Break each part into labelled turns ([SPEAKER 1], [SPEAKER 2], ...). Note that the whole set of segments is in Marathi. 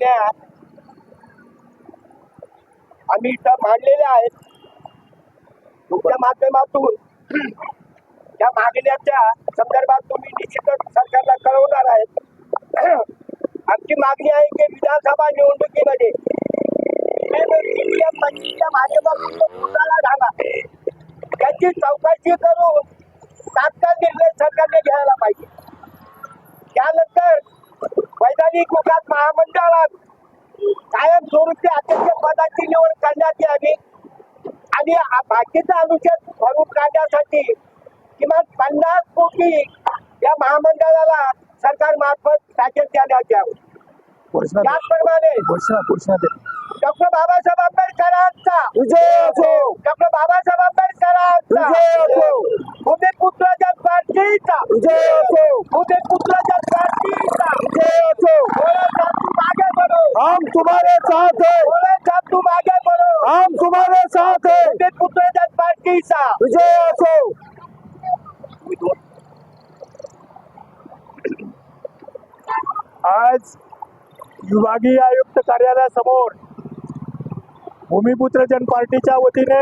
[SPEAKER 1] मागण्या आम्ही इथं मांडलेल्या आहेत. तुमच्या माध्यमातून त्या मागण्याच्या संदर्भात तुम्ही निश्चितच सरकारला कळवणार आहेत. आमची मागणी आहे की विधानसभा निवडणुकीमध्ये त्याची चौकशी करून तात्काळ निर्णय सरकारने घ्यायला पाहिजे. त्यानंतर वैधानिक विकास महामंडळात कायम स्वरूपी अध्यक्ष पदाची निवड करण्यात यावी. आणि बाकीचा अनुच्छेद भरून काढण्यासाठी किमान पन्नास कोटी या महामंडळाला सरकार मार्फत पॅकेज देण्यात यावं. त्याचप्रमाणे डॉक्टर बाबासाहेब आंबेडकरांचा डॉक्टर बाबासाहेब आंबेडकरांचा
[SPEAKER 2] आज विभागीय आयुक्त कार्यालयासमोर भूमिपुत्र जन पार्टीच्या वतीने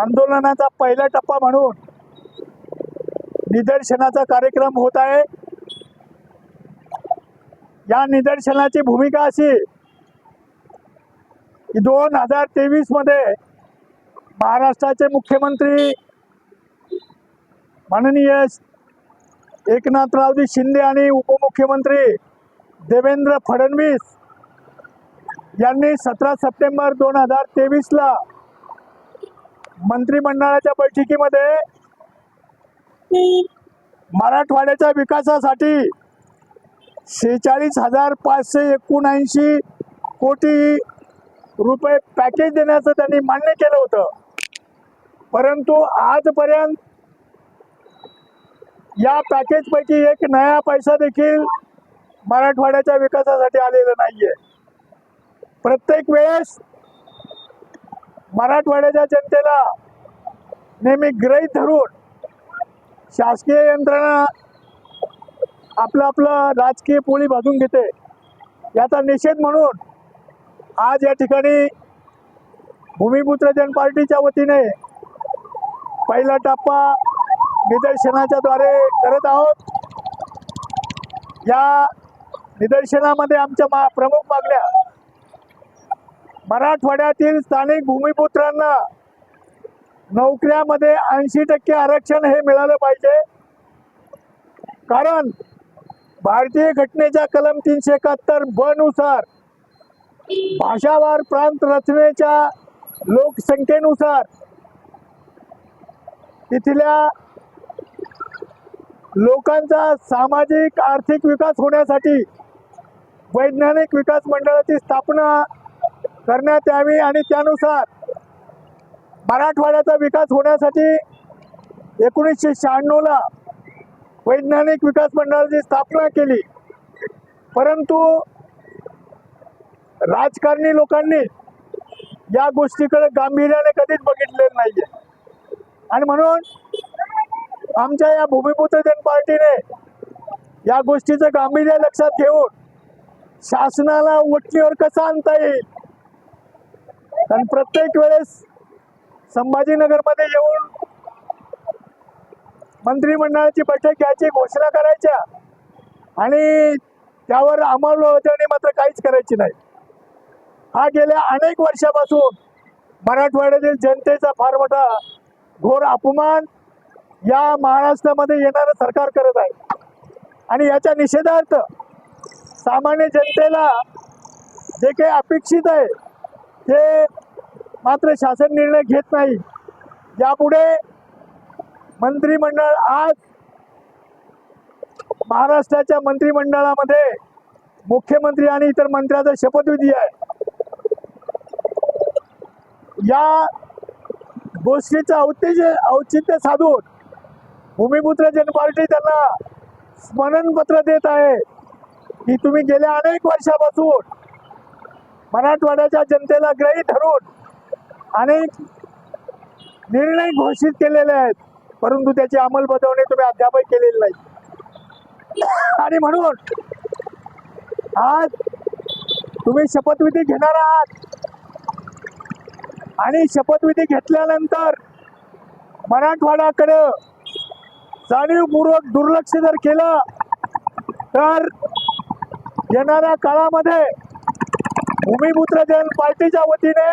[SPEAKER 2] आंदोलनाचा पहिला टप्पा म्हणून निदर्शनाचा कार्यक्रम होत आहे. या निदर्शनाची भूमिका अशी की दोन हजार तेवीसमध्ये महाराष्ट्राचे मुख्यमंत्री माननीय एकनाथरावजी शिंदे आणि उपमुख्यमंत्री देवेंद्र फडणवीस यांनी सतरा सप्टेंबर दोन हजार तेवीसला मंत्रिमंडळाच्या बैठकीमध्ये मराठवाड्याच्या विकासासाठी शेहेचाळीस हजार पाचशे एकोणऐंशी कोटी रुपये पॅकेज देण्याचं त्यांनी मान्य केलं होतं. परंतु आजपर्यंत या पॅकेजपैकी एक नया पैसा देखील मराठवाड्याच्या विकासासाठी आलेला नाहीये. प्रत्येक वेळेस मराठवाड्याच्या जनतेला नेहमी ग्रहित धरून शासकीय यंत्रणा आपलं आपलं राजकीय पोळी भाजून घेते याचा निषेध म्हणून आज या ठिकाणी भूमिपुत्र जन पार्टीच्या वतीने पहिला टप्पा निदर्शनाच्या द्वारे करत आहोत. या निदर्शनामध्ये आमच्या मा प्रमुख मागण्या. मराठवाड्यातील स्थानिक भूमिपुत्रांना नोकऱ्यामध्ये ऐंशी टक्के आरक्षण हे मिळालं पाहिजे. कारण भारतीय घटनेच्या कलम तीनशे एकाहत्तर ब नुसार भाषावार प्रांत रचनेच्या लोकसंख्येनुसार तिथल्या लोकांचा सामाजिक आर्थिक विकास होण्यासाठी वैज्ञानिक विकास मंडळाची स्थापना करण्यात यावी आणि त्यानुसार मराठवाड्याचा विकास होण्यासाठी एकोणीसशे शहाण्णवला वैज्ञानिक विकास मंडळाची स्थापना केली. परंतु राजकारणी लोकांनी या गोष्टीकडे गांभीर्याने कधीच बघितलेलं आहे आणि म्हणून आमच्या या भूमिपुत्र जन पार्टीने या गोष्टीचं गांभीर्य लक्षात घेऊन शासनाला वटणीवर कसं आणता येईल? कारण प्रत्येक वेळेस संभाजीनगरमध्ये येऊन मंत्रिमंडळाची बैठक घ्यायची घोषणा करायच्या आणि त्यावर अंमलबजावणी मात्र काहीच करायची नाही. हा गेल्या अनेक वर्षापासून मराठवाड्यातील जनतेचा फार मोठा घोर अपमान या महाराष्ट्रामध्ये येणारं सरकार करत आहे. आणि याच्या निषेधार्थ सामान्य जनतेला जे काही अपेक्षित आहे ते मात्र शासन निर्णय घेत नाही. यापुढे मंत्रिमंडळ आज महाराष्ट्राच्या मंत्रिमंडळामध्ये मुख्यमंत्री आणि इतर मंत्र्याचा शपथविधी आहे. या गोष्टीचं औचित्य औचित्य साधून भूमिपुत्र जन पार्टी त्यांना स्मरणपत्र देत आहे की तुम्ही गेल्या अनेक वर्षापासून मराठवाड्याच्या जनतेला ग्रही धरून अनेक निर्णय घोषित केलेले आहेत परंतु त्याची अंमलबजावणी तुम्ही अद्यापही केलेली नाही. आणि म्हणून आज तुम्ही शपथविधी घेणार आहात. आणि शपथविधी घेतल्यानंतर मराठवाड्याकडे जाणीवपूर्वक दुर्लक्ष जर केलं तर येणाऱ्या काळामध्ये भूमिपुत्र जन पार्टीच्या वतीने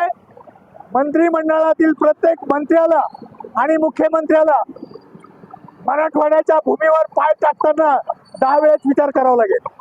[SPEAKER 2] मंत्रिमंडळातील प्रत्येक मंत्र्याला आणि मुख्यमंत्र्याला मराठवाड्याच्या भूमीवर पाय टाकताना दहा वेळेस विचार करावा लागेल.